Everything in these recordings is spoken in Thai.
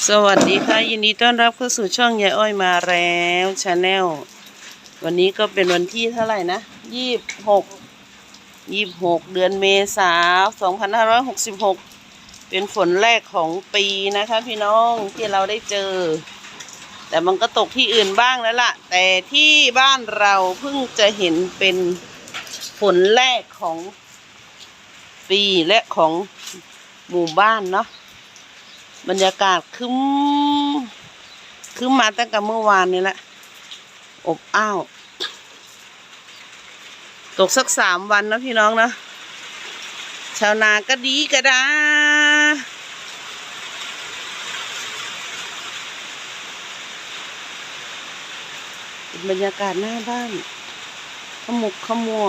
สวัสดีค่ะ ยินดีต้อนรับเข้าสู่ช่องยายอ้อยมาแล้วชาแนลวันนี้ก็เป็นวันที่เท่าไหร่นะยี่สิบหกยี่สิบหกเดือนเมษาสองพันห้าร้อยหกสิบหกเป็นฝนแรกของปีนะคะพี่น้องที่เราได้เจอ แต่มันก็ตกที่อื่นบ้างแล้วล่ะ แต่ที่บ้านเราเพิ่งจะเห็นเป็นฝนแรกของปีและของหมู่บ้านเนาะ บรรยากาศคึมคึมมาตั้งแต่เมื่อวานนี่แหละ อบอ้าว ตกสักสามวันนะพี่น้องนะ ชาวนาก็ดีก็ดาบรรยากาศหน้าบ้าน ขมุกขมัว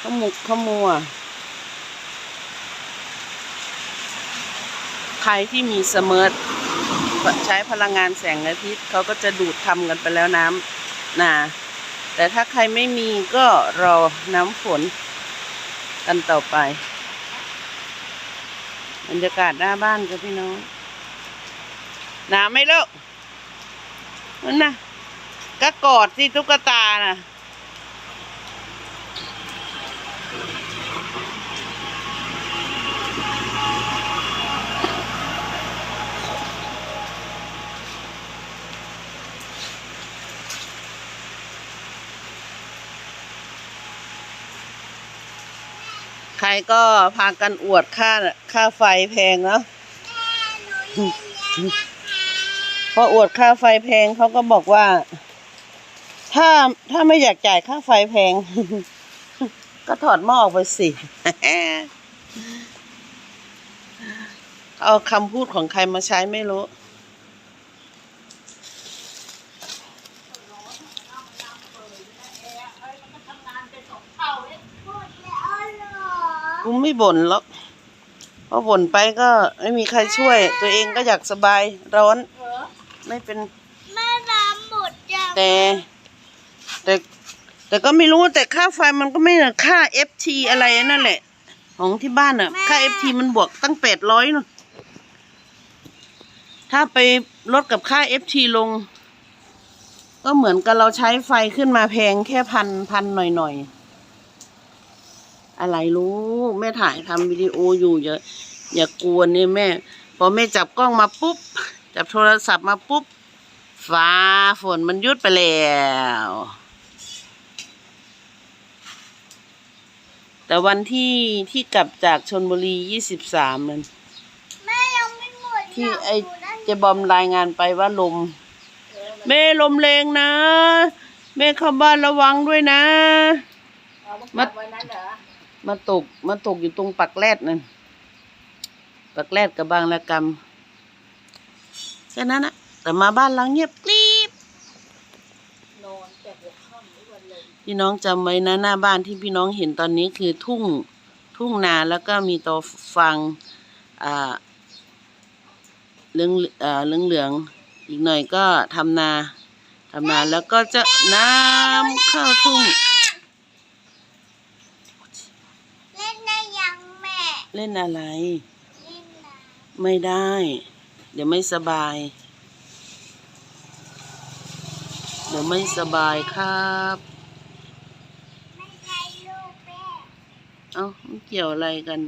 ขมุกขมัว ใครที่มีเสมอใช้พลังงานแสงอาทิตย์เขาก็จะดูดทำกันไปแล้วน้ำนาแต่ถ้าใครไม่มีก็รอน้ำฝนกันต่อไปบรรยากาศหน้าบ้านกับพี่น้องหนาวไหมลูกนั่นนะก็กอดสิตุ๊กตาน่ะ ใครก็พากันอวดค่าค่าไฟแพงเนาะพออวดค่าไฟแพงเขาก็บอกว่า ถ้าถ้าไม่อยากจ่ายค่าไฟแพง ก็ถอดหม้อออกไปสิเอาคำพูดของใครมาใช้ไม่รู้ กูไม่บ่นหรอกเพราะบ่นไปก็ไม่มีใครช่วย ตัวเองก็อยากสบายร้อน ไม่เป็น แม่น้ำหมดยังแต่ แต่ แต่ก็ไม่รู้แต่ค่าไฟมันก็ไม่เหมือนค่า FT อะไรนั่นแหละ ของที่บ้านอะค่า FT มันบวกตั้งแปดร้อยเนอะถ้าไปลดกับค่า FT ลง ก็เหมือนกับเราใช้ไฟขึ้นมาแพงแค่พันพันหน่อยหน่อยๆ อะไรรู้แม่ถ่ายทำวิดีโออยู่อย่าอย่ากวนนี่แม่ พอแม่จับกล้องมาปุ๊บ จับโทรศัพท์มาปุ๊บ ฟ้าฝนมันหยุดไปแล้ว แต่วันที่ที่กลับจากชนบุรียี่สิบสามนั้นแม่ยังไม่หมดที่ยากไอ้ดูนะเจบอมรายงานไปว่าลม แม่ลมแรงนะ แม่เข้าบ้านระวังด้วยนะมา มาตกมาตกอยู่ตรงปักแรดนั่นปักแรดกับบางละกำแค่นั้นนะแต่มาบ้านหลังเงียบกริบพี่น้องจำไว้นะหน้าบ้านที่พี่น้องเห็นตอนนี้คือทุ่งทุ่งนาแล้วก็มีตอฟังอ่าเหลืองอ่อเหลืองเหลืองอีกหน่อยก็ทำนาทำนาแล้วก็จะน้ำเข้าทุ่ง เล่นได้ยังแม่ เล่นอะไรเล่นนะไม่ได้ เดี๋ยวไม่สบาย เดี๋ยวไม่สบายครับไม่ใช่ลูกแม่เอ้ามันเกี่ยวอะไรกัน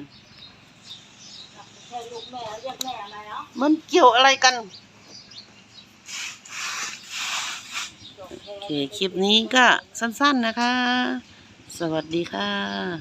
ใช่ลูกแม่เรียกแม่อะไรเนาะมันเกี่ยวอะไรกัน โอเค คลิปนี้ก็สั้นๆนะคะ สวัสดีค่ะ